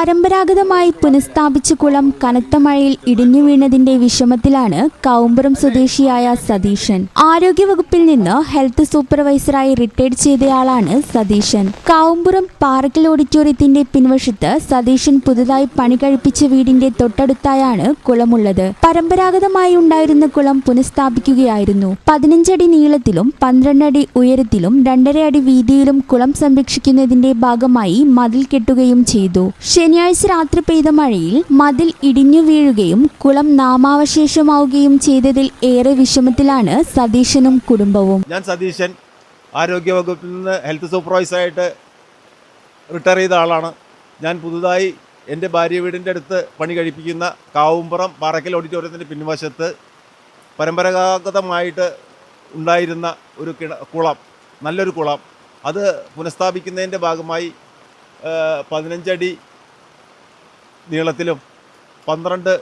പരമ്പരാഗതമായി പുനഃസ്ഥാപിച്ച കുളം കനത്ത മഴയിൽ ഇടിഞ്ഞു വീണതിന്റെ വിഷമത്തിലാണ് കൗമ്പുറം സ്വദേശിയായ സതീശൻ. ആരോഗ്യവകുപ്പിൽ നിന്ന് ഹെൽത്ത് സൂപ്പർവൈസറായി റിട്ടയർഡ് ചെയ്തയാളാണ് സതീശൻ. കാവുമ്പുറം പാറക്കൽ ഓഡിറ്റോറിയത്തിന്റെ പിൻവശത്ത് സതീശൻ പുതുതായി പണി കഴിപ്പിച്ച വീടിന്റെ തൊട്ടടുത്തായാണ് കുളമുള്ളത്. പരമ്പരാഗതമായി ഉണ്ടായിരുന്ന കുളം പുനഃസ്ഥാപിക്കുകയായിരുന്നു. പതിനഞ്ചടി നീളത്തിലും പന്ത്രണ്ടടി ഉയരത്തിലും രണ്ടര അടി വീതിയിലും കുളം സംരക്ഷിക്കുന്നതിന്റെ ഭാഗമായി മതിൽ കെട്ടുകയും ചെയ്തു. ശനിയാഴ്ച രാത്രി പെയ്ത മഴയിൽ മതിൽ ഇടിഞ്ഞു വീഴുകയും കുളം നാമാവശേഷമാവുകയും ചെയ്തതിൽ ഏറെ വിഷമത്തിലാണ് സതീശനും കുടുംബവും. ഞാൻ സതീശൻ ആരോഗ്യ വകുപ്പിൽ നിന്ന് ഹെൽത്ത് സൂപ്പർവൈസറായിട്ട് റിട്ടയർ ചെയ്ത ആളാണ്. ഞാൻ പുതുതായി എന്റെ ഭാര്യ വീടിന്റെ അടുത്ത് പണി കഴിപ്പിക്കുന്ന കാവുംപുറം പാറക്കൽ ഓഡിറ്റോറിയത്തിന്റെ പിൻവശത്ത് പരമ്പരാഗതമായിട്ട് ഉണ്ടായിരുന്ന ഒരു കിണ കുളം നല്ലൊരു കുളം. അത് പുനഃസ്ഥാപിക്കുന്നതിന്റെ ഭാഗമായി പതിനഞ്ചടി നീളത്തിലും പന്ത്രണ്ട്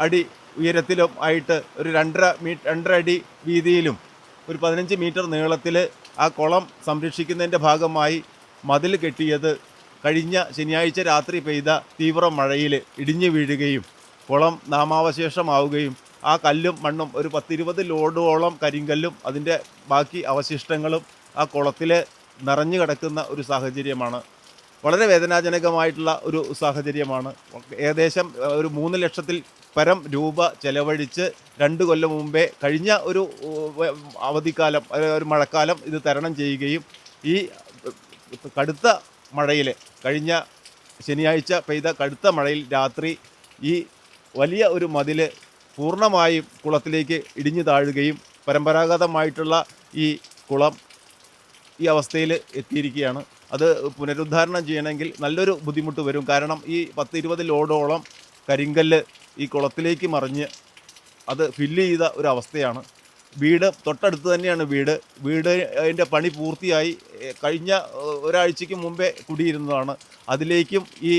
അടി ഉയരത്തിലും ആയിട്ട് ഒരു രണ്ടര മീ രണ്ടര അടി വീതിയിലും ഒരു പതിനഞ്ച് മീറ്റർ നീളത്തിൽ ആ കുളം സംരക്ഷിക്കുന്നതിന്റെ ഭാഗമായി മതിൽ കെട്ടിയത് കഴിഞ്ഞ ശനിയാഴ്ച രാത്രി പെയ്ത തീവ്ര മഴയിൽ ഇടിഞ്ഞു വീഴുകയും കുളം നാമാവശേഷമാവുകയും ആ കല്ലും മണ്ണും ഒരു പത്തിരുപത് ലോഡോളം കരിങ്കല്ലും അതിന്റെ ബാക്കി അവശിഷ്ടങ്ങളും ആ കുളത്തിൽ നിറഞ്ഞു കിടക്കുന്ന ഒരു സാഹചര്യമാണ് വളരെ വേദനാജനകമായിട്ടുള്ള ഒരു സാഹചര്യമാണ്. ഏകദേശം ഒരു മൂന്ന് ലക്ഷത്തിൽ പരം രൂപ ചെലവഴിച്ച് രണ്ട് കൊല്ലം മുമ്പേ കഴിഞ്ഞ ഒരു അവധിക്കാലം ഒരു മഴക്കാലം ഇത് തരണം ചെയ്യുകയും ഈ കടുത്ത മഴയിൽ കഴിഞ്ഞ ശനിയാഴ്ച പെയ്ത കടുത്ത മഴയിൽ രാത്രി ഈ വലിയ ഒരു മതിൽ പൂർണമായും കുളത്തിലേക്ക് ഇടിഞ്ഞു താഴുകയും പരമ്പരാഗതമായിട്ടുള്ള ഈ കുളം ഈ അവസ്ഥയിൽ എത്തിയിരിക്കുകയാണ്. അത് പുനരുദ്ധാരണം ചെയ്യണമെങ്കിൽ നല്ലൊരു ബുദ്ധിമുട്ട് വരും. കാരണം ഈ പത്ത് ഇരുപത് ലോഡോളം കരിങ്കല്ല് ഈ കുളത്തിലേക്ക് മറിഞ്ഞ് അത് ഫില്ല് ചെയ്ത ഒരു അവസ്ഥയാണ്. വീട് തൊട്ടടുത്ത് തന്നെയാണ് വീട്. വീട് അതിന്റെ പണി പൂർത്തിയായി. കഴിഞ്ഞ ഒരാഴ്ചയ്ക്ക് മുമ്പേ കുടിയിരുന്നതാണ്. അതിലേക്കും ഈ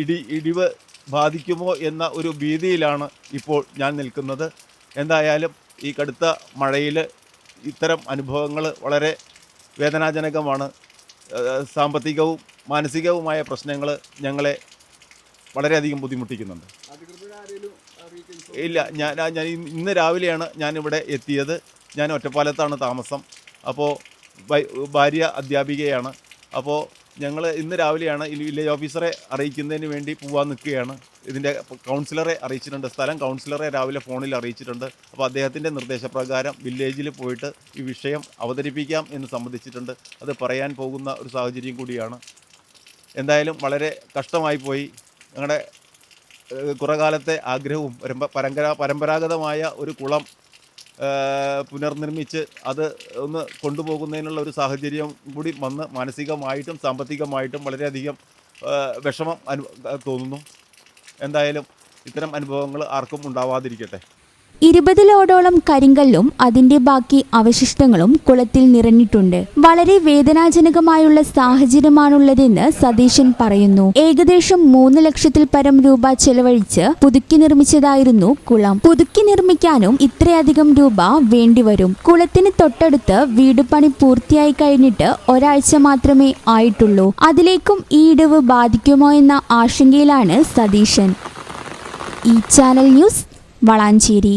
ഇടി ഇടിവ് ബാധിക്കുമോ എന്ന ഒരു ഭീതിയിലാണ് ഇപ്പോൾ ഞാൻ നിൽക്കുന്നത്. എന്തായാലും ഈ കടുത്ത മഴയിൽ ഇത്തരം അനുഭവങ്ങൾ വളരെ വേദനാജനകമാണ്. സാമ്പത്തികവും മാനസികവുമായ പ്രശ്നങ്ങൾ ഞങ്ങളെ വളരെയധികം ബുദ്ധിമുട്ടിക്കുന്നുണ്ട്. ഇല്ല ഞാൻ ഞാൻ ഇന്ന് രാവിലെയാണ് ഞാനിവിടെ എത്തിയത്. ഞാൻ ഒറ്റപ്പാലത്താണ് താമസം. അപ്പോൾ ഭാര്യ അധ്യാപികയാണ്. അപ്പോൾ ഞങ്ങൾ ഇന്ന് രാവിലെയാണ് വില്ലേജ് ഓഫീസറെ അറിയിക്കുന്നതിന് വേണ്ടി പോവാൻ നിൽക്കുകയാണ്. ഇതിന്റെ കൗൺസിലറെ അറിയിച്ചിട്ടുണ്ട്. സ്ഥലം കൗൺസിലറെ രാവിലെ ഫോണിൽ അറിയിച്ചിട്ടുണ്ട്. അപ്പോൾ അദ്ദേഹത്തിന്റെ നിർദ്ദേശപ്രകാരം വില്ലേജിൽ പോയിട്ട് ഈ വിഷയം അവതരിപ്പിക്കാം എന്ന് സംബന്ധിച്ചിട്ടുണ്ട് അത് പറയാൻ പോകുന്ന ഒരു സാഹചര്യം കൂടിയാണ്. എന്തായാലും വളരെ കഷ്ടമായി പോയി. ഞങ്ങളുടെ കുറകാലത്തെ കുറേ കാലത്തെ ആഗ്രഹവും പരമ്പ പരമ്പരാ പരമ്പരാഗതമായ ഒരു കുളം പുനർനിർമ്മിച്ച് അത് ഒന്ന് കൊണ്ടുപോകുന്നതിനുള്ള ഒരു സാഹചര്യം കൂടി വന്ന് മാനസികമായിട്ടും സാമ്പത്തികമായിട്ടും വളരെയധികം വിഷമം അനു തോന്നുന്നു. എന്തായാലും ഇത്തരം അനുഭവങ്ങൾ ആർക്കും ഉണ്ടാവാതിരിക്കട്ടെ. ഇരുപത് ലോഡോളം കരിങ്കല്ലും അതിന്റെ ബാക്കി അവശിഷ്ടങ്ങളും കുളത്തിൽ നിറഞ്ഞിട്ടുണ്ട്. വളരെ വേദനാജനകമായുള്ള സാഹചര്യമാണുള്ളതെന്ന് സതീശൻ പറയുന്നു. ഏകദേശം മൂന്ന് ലക്ഷത്തിൽ പരം രൂപ ചെലവഴിച്ച് പുതുക്കി നിർമ്മിച്ചതായിരുന്നു കുളം. പുതുക്കി നിർമ്മിക്കാനും ഇത്രയധികം രൂപ വേണ്ടിവരും. കുളത്തിന് തൊട്ടടുത്ത് വീട് പണി പൂർത്തിയായി കഴിഞ്ഞിട്ട് ഒരാഴ്ച മാത്രമേ ആയിട്ടുള്ളൂ. അതിലേക്കും ഈ ഇടിവ് ബാധിക്കുമോ എന്ന ആശങ്കയിലാണ് സതീശൻ. ഈ channel news Valanchery.